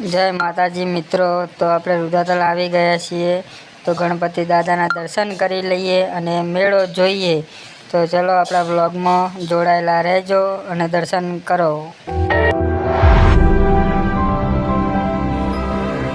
જય માતાજી મિત્રો. તો આપણે રુદાતલ આવી ગયા છીએ. તો ગણપતિ દાદાના દર્શન કરી લઈએ અને મેળો જોઈએ. તો ચલો આપણા બ્લોગમાં જોડાયેલા રહેજો અને દર્શન કરો.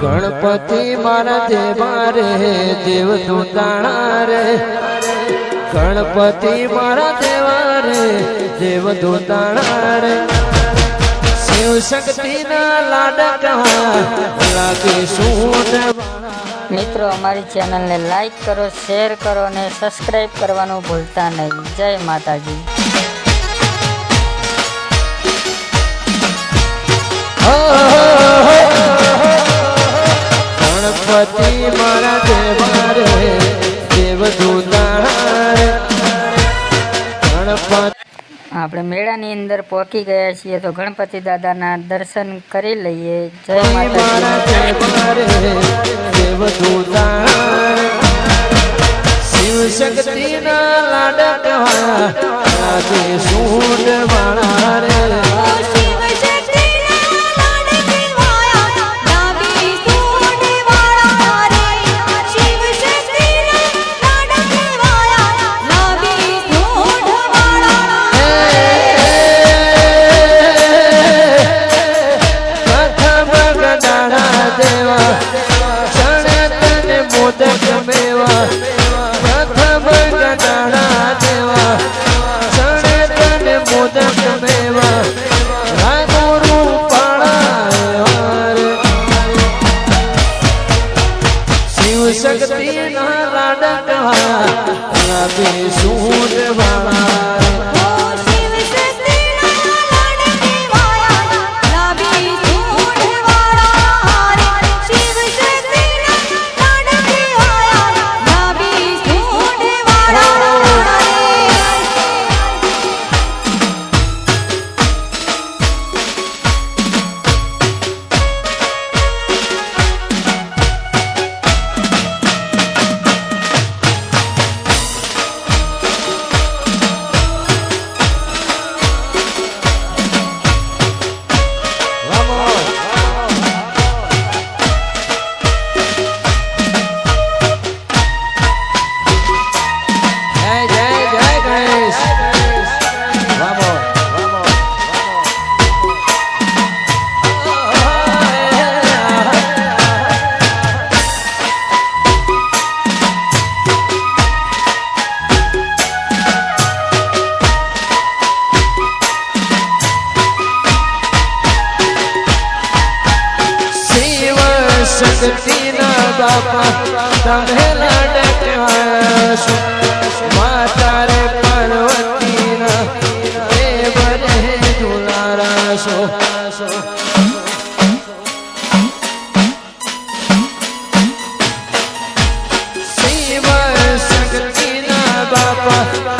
ગણપતિ મારા દેવા રે, દેવ દૂતાણા રે. ગણપતિ મારા દેવા રે, દેવ દૂતાણા રે. મિત્રો અમારી ચેનલને લાઈક કરો શેર કરો અને સબસ્ક્રાઈબ કરવાનું ભૂલતા નહીં. જય માતાજી. આપણે મેળાની અંદર પહોંચી ગયા છીએ તો ગણપતિ દાદાના દર્શન કરી લઈએ. જય માતાજી. શિવ શક્તિ ના ના શક્તિના બાપા તમે લાડકવાસો માતા રે પાર્વતીના દેવ રે દુલારાસો શિવ શક્તિના બાપા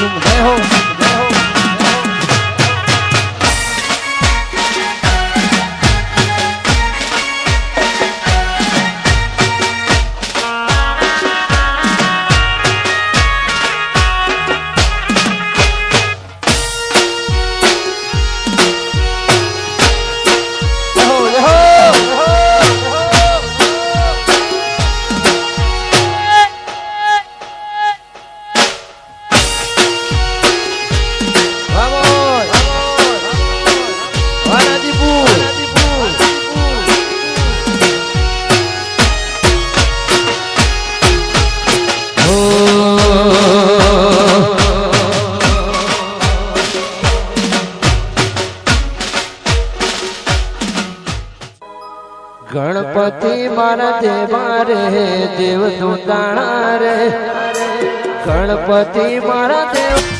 ઝૂમ હે હો મારા દેવા દેવ તું તાણા ગણપતિ મારા દેવ